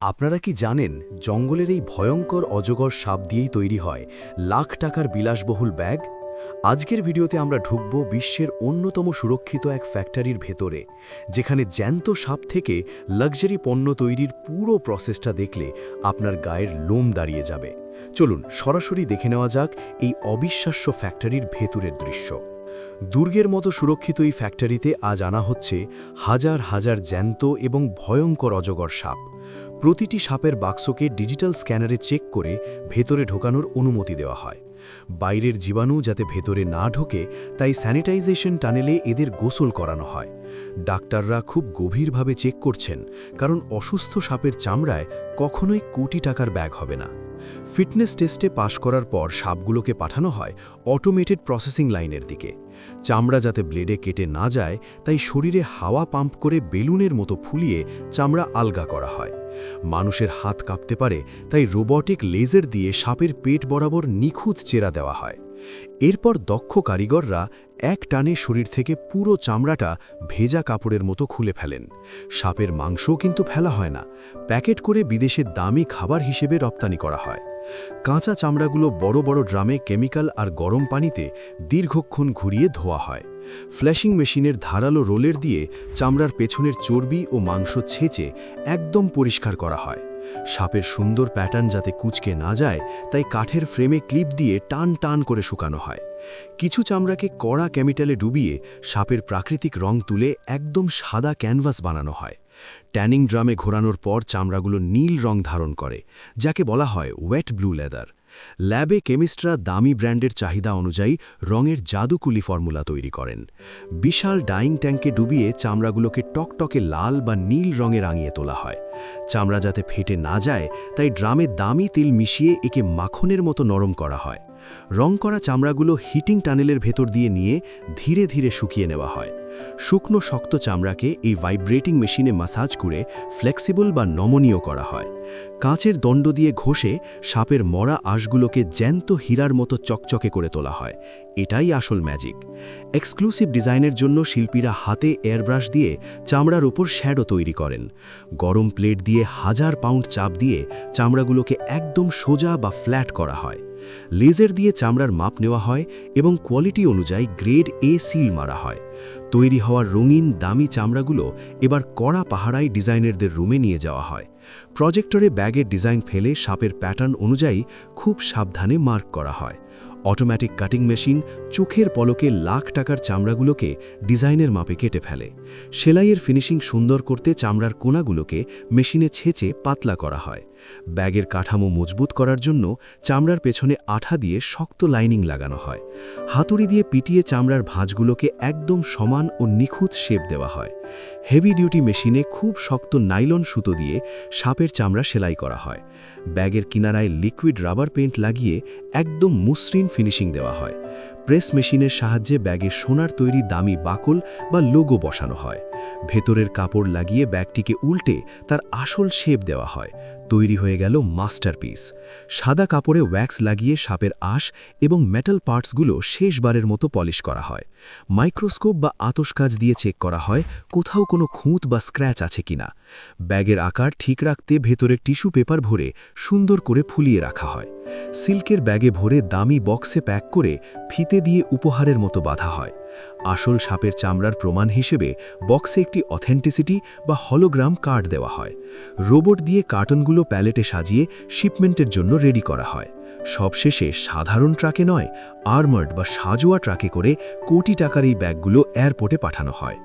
আপনারা কি জানেন, জঙ্গলের এই ভয়ঙ্কর অজগর সাপ দিয়েই তৈরি হয় লাখ টাকার বিলাসবহুল ব্যাগ? আজকের ভিডিওতে আমরা ঢুকব বিশ্বের অন্যতম সুরক্ষিত এক ফ্যাক্টরির ভেতরে, যেখানে জ্যান্ত সাপ থেকে লাক্সারি পণ্য তৈরির পুরো প্রসেসটা দেখলে আপনার গায়ের লোম দাঁড়িয়ে যাবে। চলুন, সরাসরি দেখে নেওয়া যাক এই অবিশ্বাস্য ফ্যাক্টরির ভেতরের দৃশ্য। দুর্গের মতো সুরক্ষিত এই ফ্যাক্টরিতে আজ আনা হচ্ছে হাজার হাজার জ্যান্ত এবং ভয়ঙ্কর অজগর সাপ। প্রতিটি সাপের বাক্সকে ডিজিটাল স্ক্যানারে চেক করে ভেতরে ঢোকানোর অনুমতি দেওয়া হয়। বাইরের জীবাণু যাতে ভেতরে না ঢোকে, তাই স্যানিটাইজেশন টানেলে এদের গোসল করানো হয়। ডাক্তাররা খুব গভীরভাবে চেক করছেন, কারণ অসুস্থ সাপের চামড়ায় কখনোই কোটি টাকার ব্যাগ হবে না। ফিটনেস টেস্টে পাশ করার পর সাপগুলোকে পাঠানো হয় অটোমেটেড প্রসেসিং লাইনের দিকে। চামড়া যাতে ব্লেডে কেটে না যায়, তাই শরীরে হাওয়া পাম্প করে বেলুনের মতো ফুলিয়ে চামড়া আলগা করা হয়। মানুষের হাত কাঁপতে পারে, তাই রোবটিক লেজার দিয়ে সাপের পেট বরাবর নিখুঁত চেরা দেওয়া হয়। এরপর দক্ষ কারিগররা এক টানে শরীর থেকে পুরো চামড়াটা ভেজা কাপড়ের মতো খুলে ফেলেন। সাপের মাংসও কিন্তু ফেলা হয় না। প্যাকেট করে বিদেশে দামি খাবার হিসেবে রপ্তানি করা হয়। কাঁচা চামড়াগুলো বড় বড় ড্রামে কেমিক্যাল আর গরম পানিতে দীর্ঘক্ষণ ঘুরিয়ে ধোয়া হয়। ফ্ল্যাশিং মেশিনের ধারালো রোলের দিয়ে চামড়ার পেছনের চর্বি ও মাংস ছেঁচে একদম পরিষ্কার করা হয়। সাপের সুন্দর প্যাটার্ন যাতে কুচকে না যায়, তাই কাঠের ফ্রেমে ক্লিপ দিয়ে টান টান করে শুকানো হয়। কিছু চামড়াকে কড়া কেমিক্যালে ডুবিয়ে সাপের প্রাকৃতিক রং তুলে একদম সাদা ক্যানভাস বানানো হয়। ট্যানিং ড্রামে ঘোরানোর পর চামড়াগুলো নীল রং ধারণ করে, যাকে বলা হয় ওয়েট ব্লু লেদার ল্যাবে কেমিস্টরা দামি ব্র্যান্ডের চাহিদা অনুযায়ী রঙের জাদুকুলি ফর্মুলা তৈরি করেন। বিশাল ডাইং ট্যাঙ্কে ডুবিয়ে চামড়াগুলোকে টকটকে লাল বা নীল রঙে রাঙিয়ে তোলা হয়। চামড়া যাতে ফেটে না যায়, তাই ড্রামে দামি তেল মিশিয়ে একে মাখনের মতো নরম করা হয়। রং করা চামড়াগুলো হিটিং টানেলের ভেতর দিয়ে নিয়ে ধীরে ধীরে শুকিয়ে নেওয়া হয়। শুকনো শক্ত চামড়াকে এই ভাইব্রেটিং মেশিনে মাসাজ করে ফ্লেক্সিবল বা নমনীয় করা হয়। কাঁচের দণ্ড দিয়ে ঘষে সাপের মরা আঁশগুলোকে জ্যান্ত হীরার মতো চকচকে করে তোলা হয়। এটাই আসল ম্যাজিক এক্সক্লুসিভ ডিজাইনের জন্য শিল্পীরা হাতে এয়ারব্রাশ দিয়ে চামড়ার উপর শ্যাডো তৈরি করেন। গরম প্লেট দিয়ে হাজার পাউন্ড চাপ দিয়ে চামড়াগুলোকে একদম সোজা বা ফ্ল্যাট করা হয়। লেজার দিয়ে চামড়ার মাপ নেওয়া হয় এবং কোয়ালিটি অনুযায়ী গ্রেড এ সিল মারা হয়। তৈরি হওয়ার রঙিন, দামি চামড়াগুলো এবার কড়া পাহারাই ডিজাইনারদের রুমে নিয়ে যাওয়া হয়। প্রজেক্টরে ব্যাগের ডিজাইন ফেলে সাপের প্যাটার্ন অনুযায়ী খুব সাবধানে মার্ক করা হয়। অটোম্যাটিক কাটিং মেশিন চোখের পলকে লাখ টাকার চামড়াগুলোকে ডিজাইনের মাপে কেটে ফেলে। সেলাইয়ের ফিনিশিং সুন্দর করতে চামড়ার কোনাগুলোকে মেশিনে ছেঁচে পাতলা করা হয়। ব্যাগের কাঠামো মজবুত করার জন্য চামড়ার পেছনে আঠা দিয়ে শক্ত লাইনিং লাগানো হয়। হাতুড়ি দিয়ে পিটিয়ে চামড়ার ভাঁজগুলোকে একদম সমান ও নিখুঁত শেপ দেওয়া হয়। হেভি ডিউটি মেশিনে খুব শক্ত নাইলন সুতো দিয়ে সাপের চামড়া সেলাই করা হয়। ব্যাগের কিনারায় লিকুইড রাবার পেইন্ট লাগিয়ে একদম মসৃণ ফিনিশিং দেওয়া হয়। প্রেস মেশিনের সাহায্যে ব্যাগে সোনার তৈরি দামি বাকল বা লোগো বসানো হয়। ভেতরের কাপড় লাগিয়ে ব্যাগটিকে উল্টে তার আসল শেপ দেওয়া হয়। তৈরি হয়ে গেল মাস্টারপিস। সাদা কাপড়ে ওয়্যাক্স লাগিয়ে সাপের আশ এবং মেটাল পার্টসগুলো শেষবারের মতো পলিশ করা হয়। মাইক্রোস্কোপ বা আতসকাজ দিয়ে চেক করা হয় কোথাও কোনো খুঁত বা স্ক্র্যাচ আছে কিনা। ব্যাগের আকার ঠিক রাখতে ভেতরে টিস্যু পেপার ভরে সুন্দর করে ফুলিয়ে রাখা হয়। সিল্কের ব্যাগে ভরে দামি বক্সে প্যাক করে ফিতে দিয়ে উপহারের মতো বাঁধা হয়। আসল সাপের চামড়ার প্রমাণ হিসেবে বক্সে একটি অথেন্টিসিটি বা হলোগ্রাম কার্ড দেওয়া হয়। রোবট দিয়ে কার্টনগুলো প্যালেটে সাজিয়ে শিপমেন্টের জন্য রেডি করা হয়। সবশেষে সাধারণ ট্রাকে নয়, আর্মার্ড বা সাজোয়া ট্রাকে করে কোটি টাকার এই ব্যাগগুলো এয়ারপোর্টে পাঠানো হয়।